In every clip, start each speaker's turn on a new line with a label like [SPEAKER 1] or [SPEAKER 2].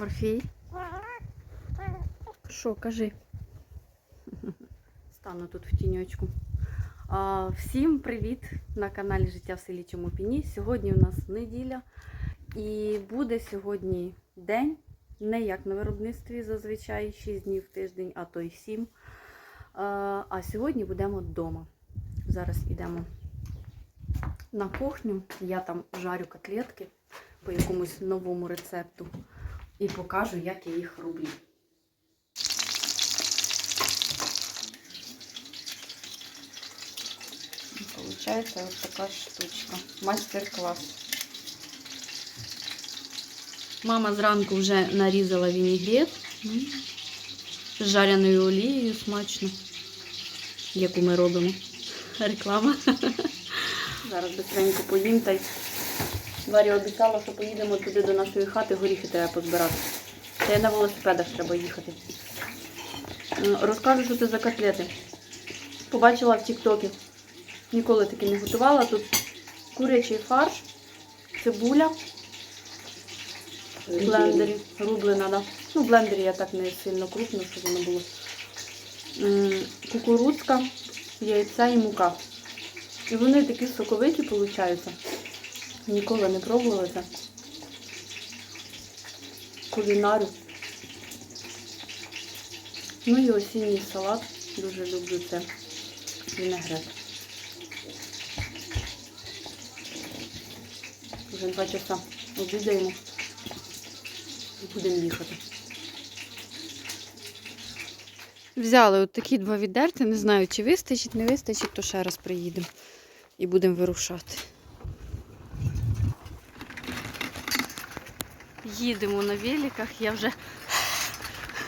[SPEAKER 1] Морфій. Що, кажи? Стану тут в тіньочку. Всім привіт на каналі Життя в селі Чомопіні. Сьогодні у нас неділя. І буде сьогодні день, не як на виробництві зазвичай 6 днів в тиждень, а то й 7. А, сьогодні будемо вдома. Зараз йдемо на кухню. Я там жарю котлетки по якомусь новому рецепту і покажу, як я їх роблю. Получається ось така штучка. Майстер-клас. Мама зранку вже нарізала вінігрет з жареною олією смачно, яку ми робимо. Реклама. Зараз быстренько поїм та й Варя обіцяла, що поїдемо туди до нашої хати, горіхи треба позбирати. Та й на велосипедах треба їхати. Розкажу, що це за котлети. Побачила в Тіктокі. Ніколи таки не готувала. Тут курячий фарш, цибуля в блендері. Рублена, да. Ну, в блендері я так не сильно крупно, щоб воно було. М, Кукурудзка, яйця і мука. І вони такі соковиті получаються. Ніколи не пробувала це. Кулінарю. Ну і осінній салат. Дуже люблю це. Вінегрет. Вже два часа обідаємо і будемо їхати. Взяли от такі два відерти. Не знаю, чи вистачить, не вистачить, то ще раз приїдемо і будемо вирушати. Їдемо на великах, я вже,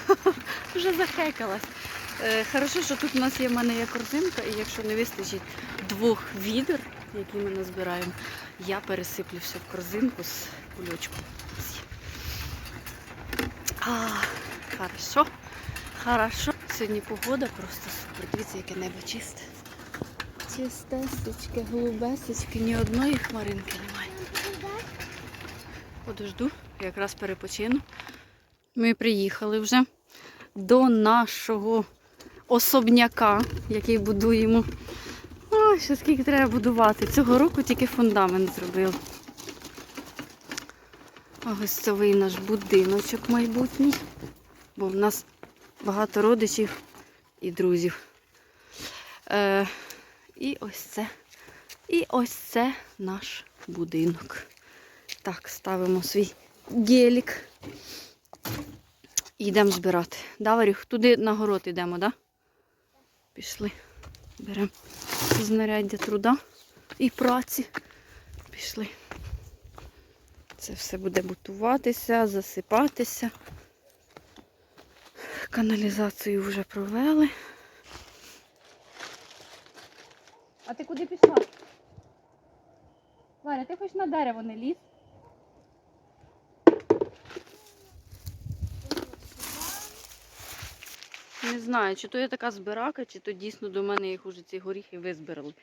[SPEAKER 1] вже захекалась. Е, Хорошо, що тут у нас є в мене є корзинка, і якщо не вистачить двох відер, які ми назбираємо, я пересиплю все в корзинку з кульочком. А, хорошо, хорошо. Сьогодні погода просто супер. Дивіться, яке небо чисте. Чистесечке, голубесечке, ні одної хмаринки немає. Подожду, якраз перепочину. Ми приїхали вже до нашого особняка, який будуємо. Ой, ще скільки треба будувати. Цього року тільки фундамент зробили. Це наш будиночок майбутній, бо в нас багато родичів і друзів. Е, і ось це. І ось це наш будинок. Так, ставимо свій гелік. І йдемо збирати. Да? Туди на город йдемо, да? Пішли. Беремо знаряддя труда і праці. Пішли. Це все буде бутуватися, засипатися. Каналізацію вже провели. А ти куди пішла? Варя, ти хоч на дерево не ліз? Не знаю, чи то я така збирака, чи то дійсно до мене їх уже ці горіхи визбирали.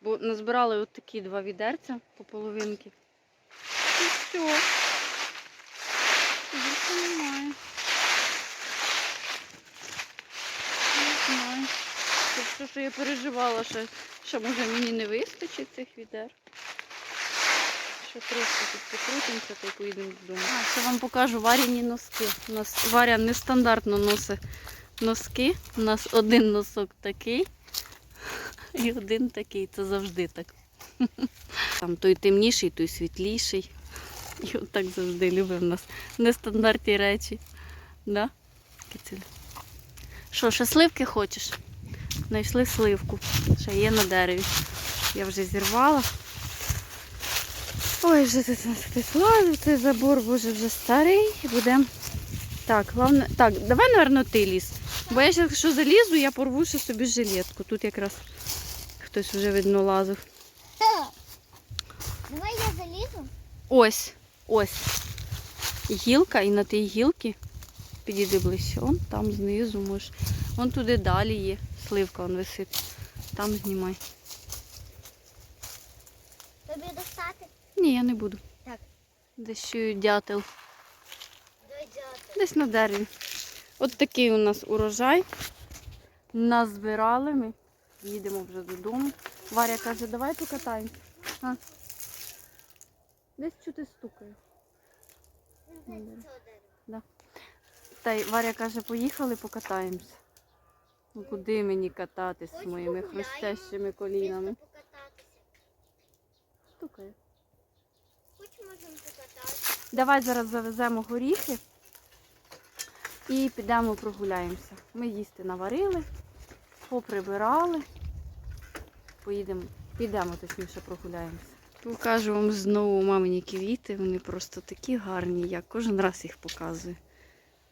[SPEAKER 1] Бо назбирали от такі два відерця по половинки. І все. Більше немає. Не знаю. Це все, що я переживала, що, що може мені не вистачить цих відер. Ще трошки тут покрутимося, та й поїдемо додому. А, ще вам покажу варяні носки. У нас Варя нестандартно носить носки. У нас один носок такий і один такий. Це завжди так. Там той темніший, той світліший. І от так завжди любимо в нас нестандартні речі. Да? Що, ще сливки хочеш? Знайшли сливку. Ще є на дереві. Я вже зірвала. Ой, вже тут лазить, цей забор, боже, вже старий. Будемо. Так, головне. Так, давай, напевно, ти ліз. Бо я зараз, якщо залізу, я порву ще собі жилетку. Тут якраз хтось вже видно лазив.
[SPEAKER 2] Давай я залізу.
[SPEAKER 1] Ось, ось. Гілка, і на тій гілці підійди ближче. Он там знизу можеш. Вон туди далі є. Сливка он висить. Там знімай.
[SPEAKER 2] Тобі достати?
[SPEAKER 1] Ні, я не буду.
[SPEAKER 2] Так.
[SPEAKER 1] Дещую дятел. Десь на дереві. От такий у нас урожай. Назбирали ми. Їдемо вже додому. Варя каже, давай покатаємось. Десь чути стукає. Та й Варя каже, поїхали покатаємося. Ну куди мені кататись з моїми хрустящими колінами? Стукає.
[SPEAKER 2] Хоч можемо покататися.
[SPEAKER 1] Давай зараз завеземо горіхи і підемо прогуляємося. Ми їсти наварили, поприбирали. Поїдемо, підемо точніше прогуляємося. Покажу вам знову мамині квіти. Вони просто такі гарні. Я кожен раз їх показую.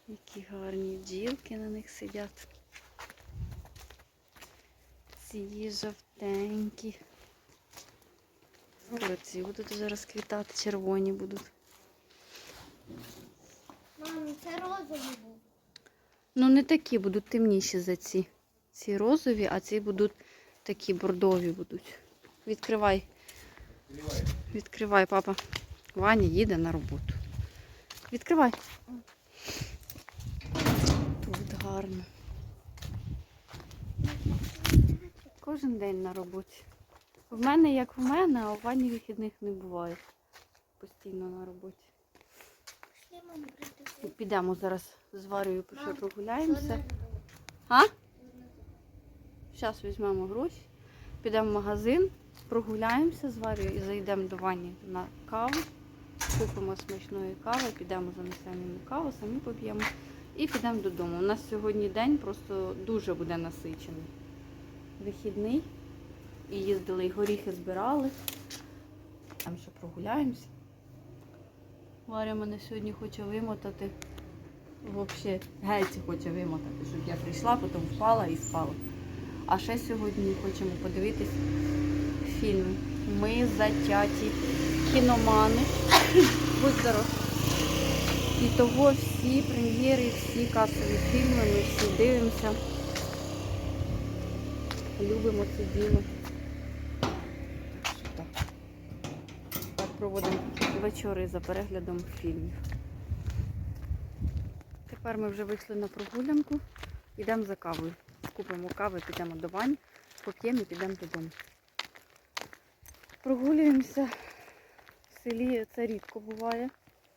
[SPEAKER 1] Які гарні бджілки на них сидять. Ці жовтенькі. Ці будуть зараз квітати, червоні будуть.
[SPEAKER 2] Мам, це розовий був.
[SPEAKER 1] Ну, не такі будуть темніші за ці. Ці розові, а ці будуть такі бордові будуть. Відкривай. Відкривай, папа. Ваня їде на роботу. Відкривай. Тут гарно. Кожен день на роботі. В мене як в мене, а у Вані вихідних не буває. Постійно на роботі. Підемо зараз з Варею ще прогуляємося. А? Зараз візьмемо гроші, підемо в магазин, прогуляємося з Варею і зайдемо до Вані на каву. Купимо смачної кави, підемо занесемо йому каву, самі поп'ємо і підемо додому. У нас сьогодні день просто дуже буде насичений. Вихідний. І їздили, і горіхи збирали. Там ще прогуляємося. Варя мене сьогодні хоче вимотати. Взагалі, геть хоче вимотати, щоб я прийшла, потім впала і спала. А ще сьогодні хочемо подивитись фільм. Ми затяті кіномани. Будь здоров. І того всі прем'єри, всі касові фільми, ми всі дивимося. Любимо це діло. Так що так. Так проводимо вечори за переглядом фільмів. Тепер ми вже вийшли на прогулянку. Йдемо за кавою. Купимо кави, підемо до Вані, поп'ємо і підемо додому. Прогулюємося. В селі це рідко буває,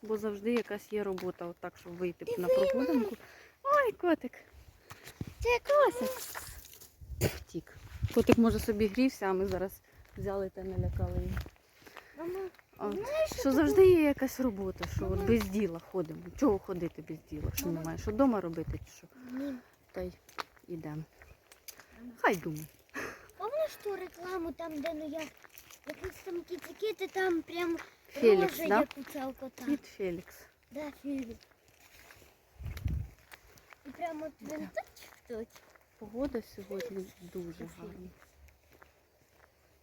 [SPEAKER 1] бо завжди якась є робота, от так, щоб вийти на прогулянку. Ой, котик. Це котик. Втік. Котик може собі грівся, а ми зараз взяли та не лякали його. А, що завжди є якась робота, що от без діла ходимо. Чого ходити без діла? Що немає? Що вдома робити, чи що?
[SPEAKER 2] Ні.
[SPEAKER 1] Та й ідемо. Хай думає.
[SPEAKER 2] Помниш ту рекламу там, де ну я якісь там кіти-кіти, там прям
[SPEAKER 1] Фелікс,
[SPEAKER 2] рожа
[SPEAKER 1] да?
[SPEAKER 2] як у цього кота.
[SPEAKER 1] Кіт Фелікс.
[SPEAKER 2] Да, Фелікс. І прямо от він точ-точ.
[SPEAKER 1] Погода сьогодні дуже гарна.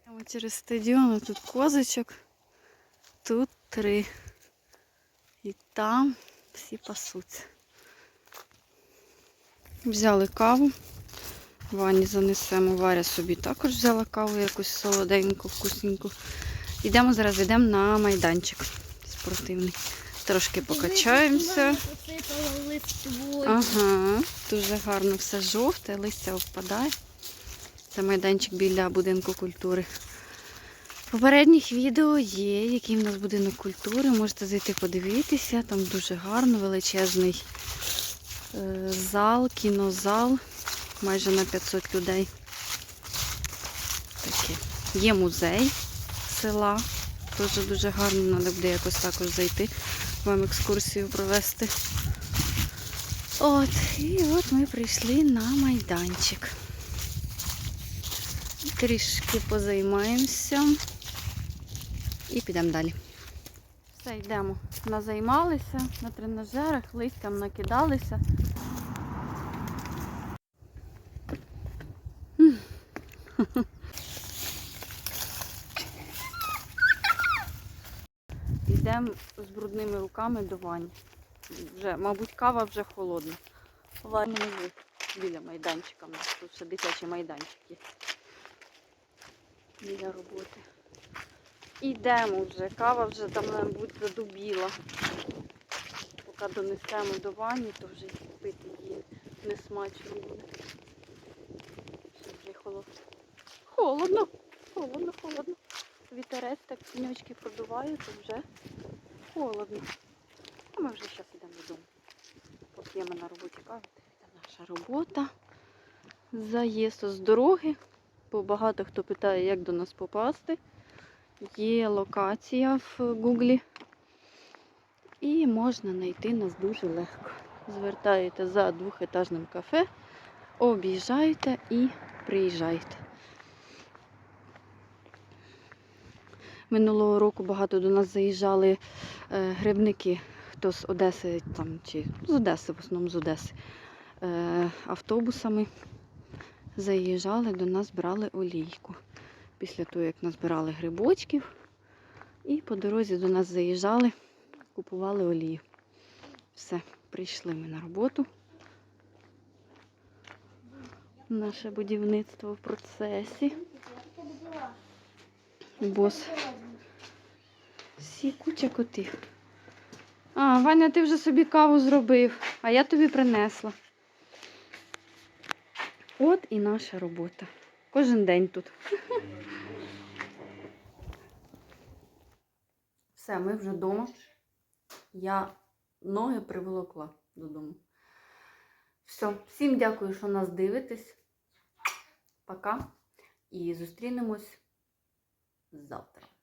[SPEAKER 1] Прямо через стадіон тут козочок. Тут три. І там всі пасуться. Взяли каву. Вані занесемо. Варя собі також взяла каву якусь солоденьку, вкусненьку. Йдемо зараз йдемо на майданчик спортивний. Трошки покачаємося. Ага, дуже гарно все жовте, листя впадає. Це майданчик біля будинку культури. Попередніх відео є, який в нас будинок культури. Можете зайти подивитися. Там дуже гарно, величезний е, зал, кінозал, майже на 500 людей. Таке. Є музей села. Теж дуже гарно, треба буде якось також зайти, вам екскурсію провести. От, і от ми прийшли на майданчик. Трішки позаймаємося і підемо далі. Все, йдемо. Назаймалися на тренажерах, листям накидалися. Йдемо з брудними руками до вані. Вже, мабуть, кава вже холодна. Ваня біля майданчика. Тут ще дитячий майданчик є. Біля роботи. Ідемо вже. Кава вже там, мабуть, задубіла. Поки донесемо до ванні, то вже пити її не смачно буде. Вже холодно. Холодно, холодно, холодно. Вітерець так тіньочки продуває, то вже холодно. А ми вже зараз йдемо додому. Поп'ємо на роботі каву. Це наша робота. Заїзд з дороги. Бо багато хто питає, як до нас попасти. Є локація в Гуглі. І можна знайти нас дуже легко. Звертаєте за двохетажним кафе, об'їжджаєте і приїжджаєте. Минулого року багато до нас заїжджали е, грибники, хто з Одеси там, чи з Одеси, в основному з Одеси, е, автобусами заїжджали до нас, брали олійку. Після того, як назбирали грибочків, і по дорозі до нас заїжджали, купували олію. Все, прийшли ми на роботу. Наше будівництво в процесі. Бос. Всі куча котів. А, Ваня, ти вже собі каву зробив, а я тобі принесла. От і наша робота. Кожен день тут. Все, ми вже вдома. Я ноги приволокла додому. Все, всім дякую, що нас дивитесь. Пока. І зустрінемось завтра.